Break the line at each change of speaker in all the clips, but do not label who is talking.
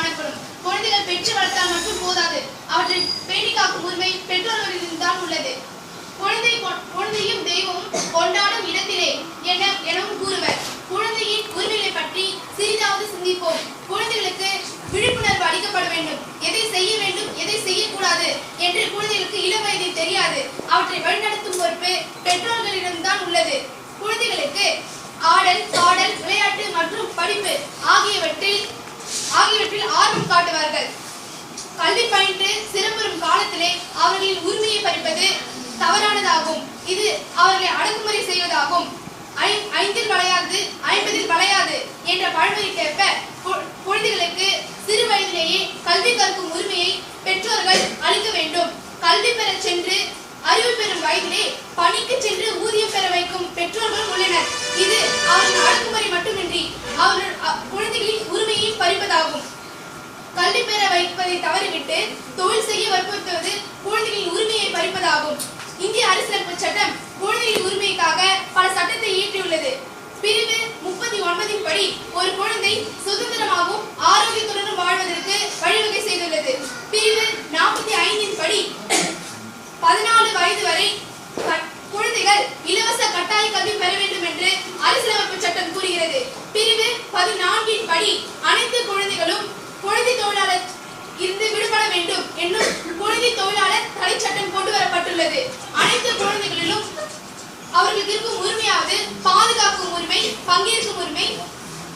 காணப்படும். குழந்தைகள் பெற்று வளர்த்தால் மட்டும் போதாது. அவற்றை பேணி காக்கும் உரிமை பெற்றோர்களிடம் தான் உள்ளது. குழந்தை குழந்தையும் தெய்வமும் கொண்டாடும் இடத்திலே என எனவும் கூறுவர். குழந்தையின் உரிமைகளை பற்றி சிறிதாவது சிந்திப்போம். குழந்தைகளுக்கு விழிப்புணர்வு அளிக்கப்பட வேண்டும். எதை செய்ய வேண்டும் எதை செய்யக்கூடாது என்று குழந்தைகளுக்கு இளம் வயதில் தெரியாது. அவற்றை வழிநடத்தும் பொறுப்பு பெற்றோர்களிடம்தான் உள்ளது. குழந்தைகளுக்கு ஆடல் பாடல் விளையாட்டு மற்றும் படிப்பு ஆகியவற்றில் ஆகியவற்றில் ஆர்வம் காட்டுவார்கள். கல்வி பயின்று சிறப்புறும் காலத்திலே அவர்களின் உரிமையை பறிப்பது தவறானதாகும். இது அவர்களை அடக்குமுறை செய்வதாகும். ஐ- ஐந்தில் வளையாது ஐம்பதில் வளையாது என்ற பழமொழிக்கேற்ப குழந்தைகளுக்கு சிறு வயதிலேயே கல்வி கற்கும் உரிமையை பெற்றோர்கள் அளிக்க வேண்டும். கல்வி பெற சென்று அறிவு பெறும் வயதிலே பணிக்கு சென்று என்பதை தவறிவிட்டு தொழில் செய்ய வற்புறுத்துவது குழந்தைகளின் உரிமையை பறிப்பதாகும். இந்திய அரசியலமைப்பு சட்டம் குழந்தைகளின் உரிமைக்காக பல சட்டத்தை இயற்றியுள்ளது. பிரிவு முப்பத்தி ஒன்பதின் படி ஒரு குழந்தை சுதந்திரமாகவும் ஆரோக்கியத்துடனும் வாழ்வதற்கு வழிவகை செய்துள்ளது. பிரிவு நாற்பத்தி ஐந்தின் படி பதினாலு வயது வரை க- குழந்தைகள் இலவச கட்டாய கல்வி பெற வேண்டும் என்று அரசியலமைப்பு சட்டம் கூறுகிறது பிரிவு பதினான்கின் படி அனைத்து குழந்தைகளும் குழந்தை தொழிலாளர் இருந்து விடுபட வேண்டும் என்னும் குழந்தை தொழிலாளர் தடை சட்டம் கொண்டு வரப்பட்டுள்ளது. அனைத்து குழந்தைகளிலும் அவர்களுக்கு இருக்கும் உரிமையாவது பாதுகாக்கும் உரிமை பங்கேற்கும் உரிமை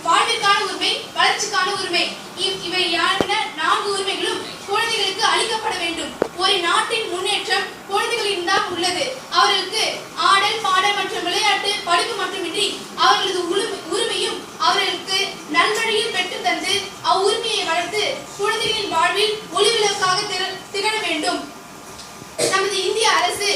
வாழ்விற்கான உரிமை வளர்ச்சிக்கான உரிமை இவ்- இவையான நான்கு உரிமைகளும் குழந்தைகளுக்கு அளிக்கப்பட வேண்டும் ஒரு நாட்டின் முன்னேற்றம் குழந்தைகளின் தான் உள்ளது அவர்களுக்கு ஆடல் பாடல் மற்றும் விளையாட்டு படிப்பு மட்டுமின்றி அவர்களது உரிமை- உரிமையும் அவர்களுக்கு நல்வழியில் பெற்றுத் தந்து அவ்வுரிமையை வளர்த்து குழந்தைகளின் வாழ்வில் ஒளிவிளக்காக திற- திகழ வேண்டும். நமது இந்திய அரசு